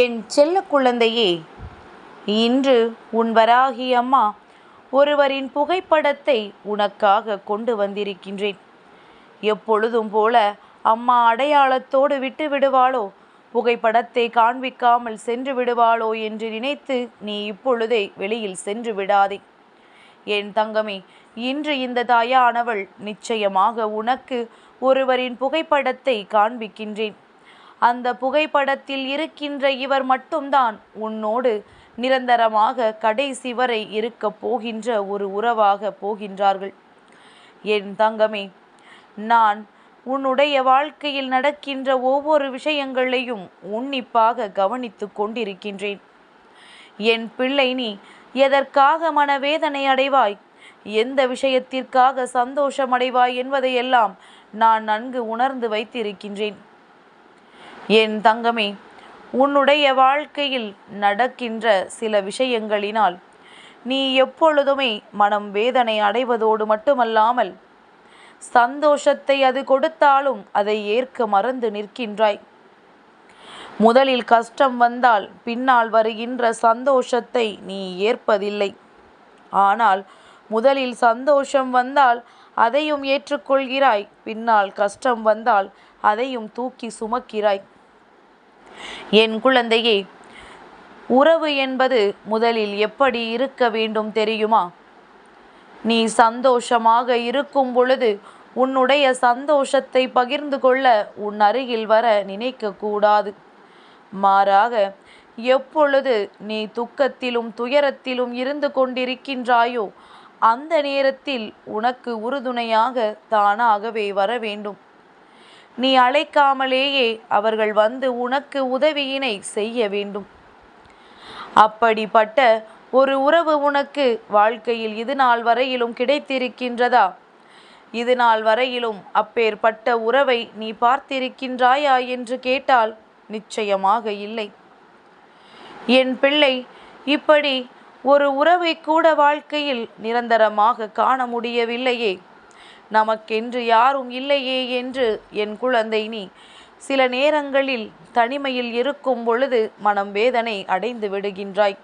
என் செல்ல குழந்தையே இன்று உன் வராகி அம்மா ஒருவரின் புகைப்படத்தை உனக்காக கொண்டு வந்திருக்கின்றேன். எப்பொழுதும் போல அம்மா அடையாளத்தோடு விட்டு விடுவாளோ? புகைப்படத்தை காண்பிக்காமல் சென்று விடுவாளோ என்று நினைத்து நீ இப்பொழுதே வெளியில் சென்று விடாதே. என் தங்கமே இன்று இந்த தாயானவள் நிச்சயமாக உனக்கு ஒருவரின் புகைப்படத்தை காண்பிக்கின்றேன். அந்த புகைப்படத்தில் இருக்கின்ற இவர் மட்டும்தான். உன்னோடு நிரந்தரமாக கடைசி வரை இருக்கப் போகின்ற ஒரு உறவாக போகின்றார்கள். என் தங்கமே நான் உன்னுடைய வாழ்க்கையில் நடக்கின்ற ஒவ்வொரு விஷயங்களையும் உன்னிப்பாக கவனித்து கொண்டிருக்கின்றேன். என் பிள்ளை நீ எதற்காக மனவேதனை அடைவாய்? எந்த விஷயத்திற்காக சந்தோஷம் அடைவாய் என்பதையெல்லாம் நான் நன்கு உணர்ந்து வைத்திருக்கின்றேன். என் தங்கமே உன்னுடைய வாழ்க்கையில் நடக்கின்ற சில விஷயங்களினால் நீ எப்பொழுதுமே மனம் வேதனை அடைவதோடு மட்டுமல்லாமல் சந்தோஷத்தை அது கொடுத்தாலும் அதை ஏற்க மறந்து நிற்கின்றாய். முதலில் கஷ்டம் வந்தால் பின்னால் வருகின்ற சந்தோஷத்தை நீ ஏற்பதில்லை. ஆனால் முதலில் சந்தோஷம் வந்தால் அதையும் ஏற்றுக்கொள்கிறாய் பின்னால் கஷ்டம் வந்தால் அதையும் தூக்கி சுமக்கிறாய். என் குழந்தையே உறவு என்பது முதலில் எப்படி இருக்க வேண்டும் தெரியுமா? நீ சந்தோஷமாக இருக்கும் பொழுது உன்னுடைய சந்தோஷத்தை பகிர்ந்து கொள்ள உன் அருகில் வர நினைக்க கூடாது மாறாக எப்பொழுது நீ துக்கத்திலும் துயரத்திலும் இருந்து கொண்டிருக்கின்றாயோ அந்த நேரத்தில் உனக்கு உறுதுணையாக தானாகவே வர வேண்டும். நீ அழைக்காமலேயே அவர்கள் வந்து உனக்கு உதவியினை செய்ய வேண்டும். அப்படிப்பட்ட ஒரு உறவு உனக்கு வாழ்க்கையில் இது நாள் வரையிலும் கிடைத்திருக்கின்றதா? இது நாள் வரையிலும் அப்பேற்பட்ட உறவை நீ பார்த்திருக்கின்றாயா என்று கேட்டால் நிச்சயமாக இல்லை. என் பிள்ளை இப்படி ஒரு உறவை கூட வாழ்க்கையில் நிரந்தரமாக காண முடியவில்லையே. நமக்கென்று யாரும் இல்லையே என்று என் குழந்தை நீ. சில நேரங்களில் தனிமையில் இருக்கும் பொழுது மனம் வேதனை அடைந்து விடுகின்றாய்.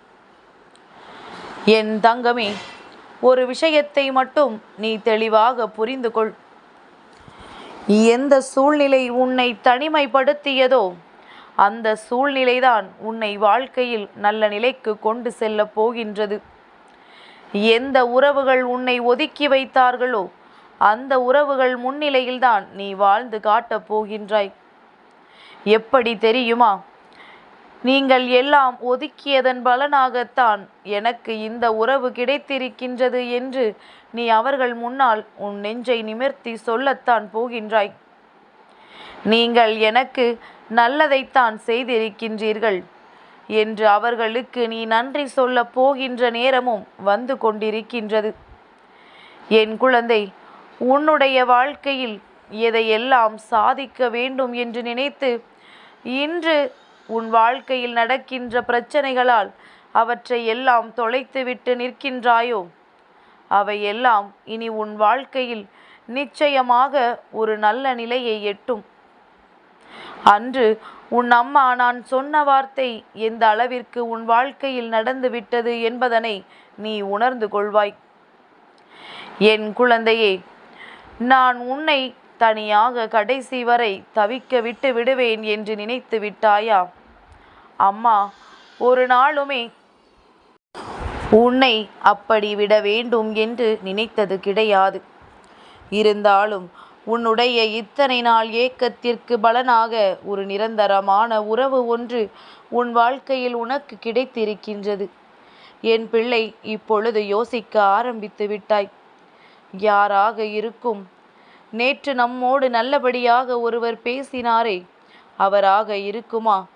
என் தங்கமே ஒரு விஷயத்தை மட்டும் நீ தெளிவாக புரிந்து கொள். எந்த சூழ்நிலை உன்னை தனிமைப்படுத்தியதோ அந்த சூழ்நிலைதான் உன்னை வாழ்க்கையில் நல்ல நிலைக்கு கொண்டு செல்லப் போகின்றது. எந்த உறவுகள் உன்னை ஒதுக்கி வைத்தார்களோ அந்த உறவுகள் முன்னிலையில்தான் நீ வாழ்ந்து காட்டப் போகின்றாய். எப்படி தெரியுமா? நீங்கள் எல்லாம் ஒதுக்கியதன் பலனாகத்தான் எனக்கு இந்த உறவு கிடைத்திருக்கின்றது என்று நீ அவர்கள் முன்னால் உன் நெஞ்சை நிமிர்த்தி சொல்லத்தான் போகின்றாய். நீங்கள் எனக்கு நல்லதைத்தான் செய்திருக்கின்றீர்கள் என்று அவர்களுக்கு நீ நன்றி சொல்லப் போகின்ற நேரமும் வந்து கொண்டிருக்கின்றது. என் குழந்தை உன்னுடைய வாழ்க்கையில் எதையெல்லாம் சாதிக்க வேண்டும் என்று நினைத்து இன்று உன் வாழ்க்கையில் நடக்கின்ற பிரச்சனைகளால் அவற்றை எல்லாம் தொலைத்துவிட்டு நிற்கின்றாயோ? அவையெல்லாம் இனி உன் வாழ்க்கையில் நிச்சயமாக ஒரு நல்ல நிலையை எட்டும். அன்று உன் அம்மா நான் சொன்ன வார்த்தை எந்த அளவிற்கு உன் வாழ்க்கையில் நடந்துவிட்டது என்பதனை நீ உணர்ந்து கொள்வாய். என் குழந்தையே நான் உன்னை தனியாக கடைசி வரை தவிக்க விட்டு விடுவேன் என்று நினைத்து விட்டாயா? அம்மா ஒரு நாளுமே உன்னை அப்படி விட வேண்டும் என்று நினைத்தது கிடையாது. இருந்தாலும் உன்னுடைய இத்தனை நாள் ஏக்கத்திற்கு பலனாக ஒரு நிரந்தரமான உறவு ஒன்று உன் வாழ்க்கையில் உனக்கு கிடைத்திருக்கின்றது. என் பிள்ளை இப்பொழுது யோசிக்க ஆரம்பித்து விட்டாய். யாராக இருக்கும்? நேற்று நம்மோடு நல்லபடியாக ஒருவர் பேசினாரே அவராக இருக்குமா?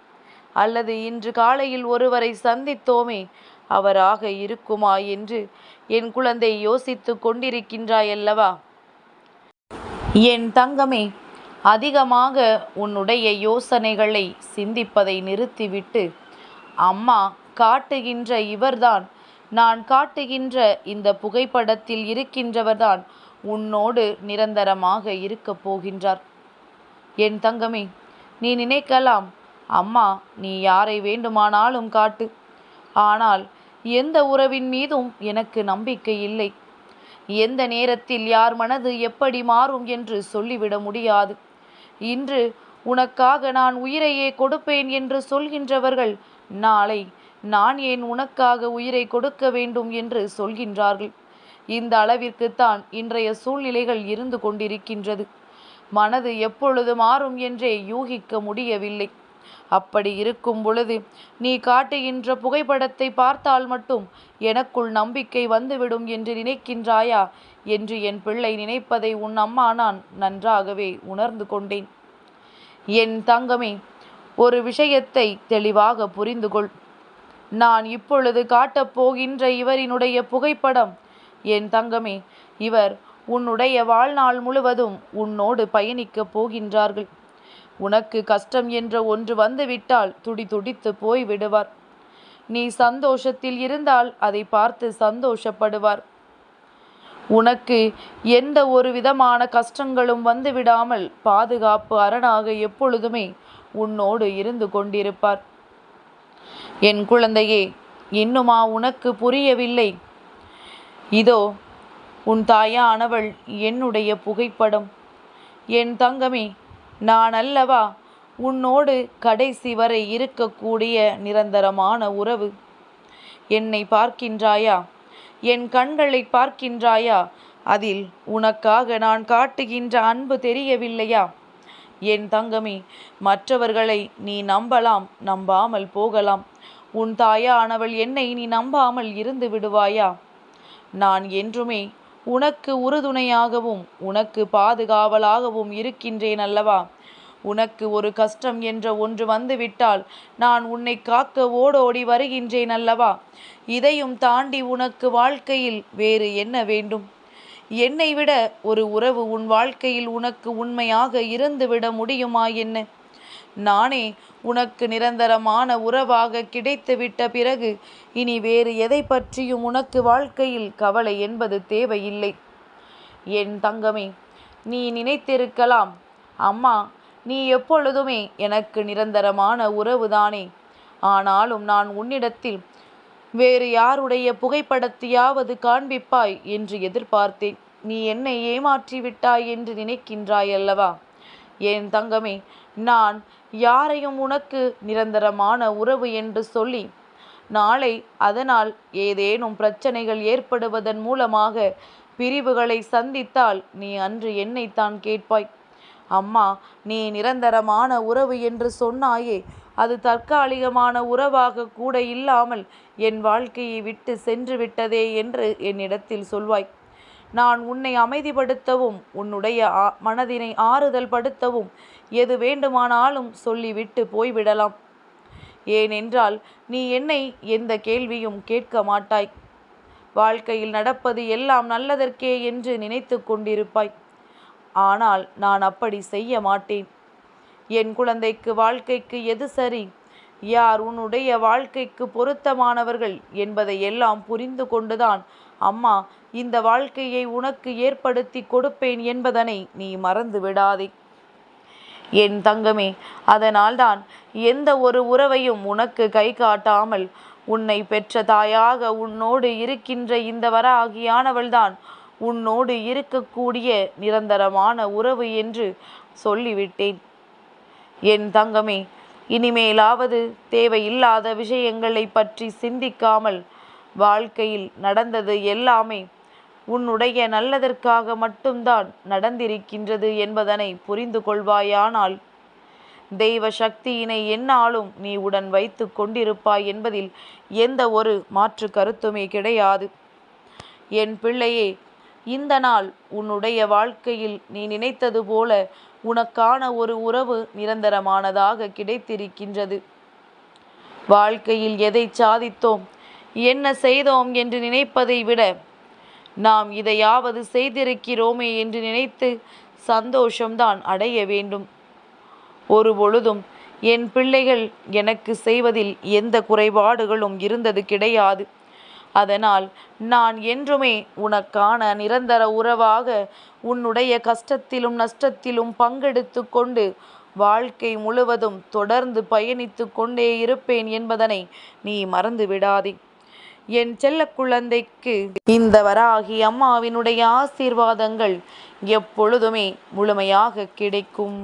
அல்லது இன்று காலையில் ஒருவரை சந்தித்தோமே அவராக இருக்குமா என்று என் குழந்தை யோசித்து கொண்டிருக்கின்றாயல்லவா? என் தங்கமே அதிகமாக உன்னுடைய யோசனைகளை சிந்திப்பதை நிறுத்திவிட்டு அம்மா காட்டுகின்ற இவர்தான் நான் காட்டுகின்ற இந்த புகைப்படத்தில் இருக்கின்றவர்தான் உன்னோடு நிரந்தரமாக இருக்கப் போகின்றார். என் தங்கமே நீ நினைக்கலாம். அம்மா நீ யாரை வேண்டுமானாலும் காட்டு. ஆனால் எந்த உறவின் மீதும் எனக்கு நம்பிக்கை இல்லை. எந்த நேரத்தில் யார் மனது எப்படி மாறும் என்று சொல்லிவிட முடியாது. இன்று உனக்காக நான் உயிரையே கொடுப்பேன் என்று சொல்கின்றவர்கள் நாளை நான் ஏன் உனக்காக உயிரை கொடுக்க வேண்டும் என்று சொல்கின்றார்கள். இந்த அளவிற்குத்தான் இன்றைய சூழ்நிலைகள் இருந்து கொண்டிருக்கின்றது. மனது எப்பொழுது மாறும் என்றே யூகிக்க முடியவில்லை. அப்படி இருக்கும் பொழுது நீ காட்டுகின்ற புகைப்படத்தை பார்த்தால் மட்டும் எனக்குள் நம்பிக்கை வந்துவிடும் என்று நினைக்கின்றாயா என்று என் பிள்ளை நினைப்பதை உன் அம்மா நான் நன்றாகவே உணர்ந்து கொண்டேன். என் தங்கமே ஒரு விஷயத்தை தெளிவாக புரிந்து கொள் நான் இப்பொழுது காட்டப் போகின்ற இவரினுடைய புகைப்படம். என் தங்கமே இவர் உன்னுடைய வாழ்நாள் முழுவதும் உன்னோடு பயணிக்கப் போகின்றார்கள். உனக்கு கஷ்டம் என்ற ஒன்று வந்துவிட்டால் துடி துடித்து போய் விடுவார். நீ சந்தோஷத்தில் இருந்தால் அதை பார்த்து சந்தோஷப்படுவார். உனக்கு எந்த ஒரு விதமான கஷ்டங்களும் வந்துவிடாமல் பாதுகாப்பு அரணாக எப்பொழுதுமே உன்னோடு இருந்து கொண்டிருப்பார். என் குழந்தையே இன்னுமா உனக்கு புரியவில்லை? இதோ உன் தாயானவள் என்னுடைய புகைப்படம். என் தங்கமே நான் அல்லவா உன்னோடு கடைசி வரை இருக்கக்கூடிய நிரந்தரமான உறவு. என்னை பார்க்கின்றாயா? என் கண்களை பார்க்கின்றாயா? அதில் உனக்காக நான் காட்டுகின்ற அன்பு தெரியவில்லையா? என் தங்கமே மற்றவர்களை நீ நம்பலாம் நம்பாமல் போகலாம். உன் தாயானவள் என்னை நீ நம்பாமல் இருந்து விடுவாயா? நான் என்றுமே உனக்கு உறுதுணையாகவும் உனக்கு பாதுகாவலாகவும் இருக்கின்றேன் அல்லவா? உனக்கு ஒரு கஷ்டம் என்ற ஒன்று வந்துவிட்டால் நான் உன்னை காக்க ஓடோடி வருகின்றேன் அல்லவா? இதையும் தாண்டி உனக்கு வாழ்க்கையில் வேறு என்ன வேண்டும்? என்னை விட ஒரு உறவு உன் வாழ்க்கையில் உனக்கு உண்மையாக இருந்துவிட முடியுமா என்ன? நானே உனக்கு நிரந்தரமான உறவாக கிடைத்துவிட்ட பிறகு இனி வேறு எதை பற்றியும் உனக்கு வாழ்க்கையில் கவலை என்பது தேவையில்லை. என் தங்கமே நீ நினைத்திருக்கலாம். அம்மா நீ எப்பொழுதுமே எனக்கு நிரந்தரமான உறவுதானே. ஆனாலும் நான் உன்னிடத்தில் வேறு யாருடைய புகைப்படத்தையாவது காண்பிப்பாய் என்று எதிர்பார்த்தேன். நீ என்னை ஏமாற்றி விட்டாய் என்று நினைக்கின்றாய் அல்லவா என் தங்கமே நான் யாரையும் உனக்கு நிரந்தரமான உறவு என்று சொல்லி நாளை அதனால் ஏதேனும் பிரச்சனைகள் ஏற்படுவதன் மூலமாக பிரிவுகளை சந்தித்தால் நீ அன்று என்னைத்தான் கேட்பாய். அம்மா நீ நிரந்தரமான உறவு என்று சொன்னாயே அது தற்காலிகமான உறவாக கூட இல்லாமல் என் வாழ்க்கையை விட்டு சென்று விட்டதே என்று என்னிடத்தில் சொல்வாய். நான் உன்னை அமைதிப்படுத்தவும் உன்னுடைய மனதினை ஆறுதல் படுத்தவும் எது வேண்டுமானாலும் சொல்லிவிட்டு போய்விடலாம். ஏனென்றால் நீ என்னை எந்த கேள்வியும் கேட்க மாட்டாய். வாழ்க்கையில் நடப்பது எல்லாம் நல்லதற்கே என்று நினைத்து கொண்டிருப்பாய். ஆனால் நான் அப்படி செய்ய மாட்டேன். என் குழந்தைக்கு வாழ்க்கைக்கு எது சரி? யார் உன்னுடைய வாழ்க்கைக்கு பொருத்தமானவர்கள் என்பதை எல்லாம் புரிந்து கொண்டுதான். அம்மா இந்த வாழ்க்கையை உனக்கு ஏற்படுத்தி கொடுப்பேன் என்பதனை நீ மறந்து விடாதே. என் தங்கமே அதனால்தான் எந்த ஒரு உறவையும் உனக்கு கை காட்டாமல் உன்னை பெற்ற தாயாக உன்னோடு இருக்கின்ற இந்த வராகியானவள்தான் உன்னோடு இருக்கக்கூடிய நிரந்தரமான உறவு என்று சொல்லிவிட்டேன். என் தங்கமே இனிமேலாவது தேவையில்லாத விஷயங்களை பற்றி சிந்திக்காமல் வாழ்க்கையில் நடந்தது எல்லாமே உன்னுடைய நல்லதற்காக மட்டும்தான் நடந்திருக்கின்றது என்பதனை புரிந்து கொள்வாயானால் தெய்வ சக்தியினை என்னாலும் நீ உடன் வைத்து கொண்டிருப்பாய் என்பதில் எந்த ஒரு மாற்று கருத்துமே கிடையாது. என் பிள்ளையே இந்த நாள் உன்னுடைய வாழ்க்கையில் நீ நினைத்தது போல உனக்கான ஒரு உறவு நிரந்தரமானதாக கிடைத்திருக்கின்றது. வாழ்க்கையில் எதை சாதித்தோம்? என்ன செய்தோம் என்று நினைப்பதை விட நாம் இதையாவது செய்திருக்கிறோமே என்று நினைத்து சந்தோஷம்தான் அடைய வேண்டும். ஒரு பொழுதும் என் பிள்ளைகள் எனக்கு செய்வதில் எந்த குறைபாடுகளும் இருந்தது கிடையாது. அதனால் நான் என்றுமே உனக்கான நிரந்தர உறவாக உன்னுடைய கஷ்டத்திலும் நஷ்டத்திலும் பங்கெடுத்து கொண்டு வாழ்க்கை முழுவதும் தொடர்ந்து பயணித்து கொண்டே இருப்பேன் என்பதனை நீ மறந்து விடாதே. என் செல்ல குழந்தைக்கு இந்த வராகி அம்மாவினுடைய ஆசீர்வாதங்கள் எப்பொழுதுமே முழுமையாக கிடைக்கும்.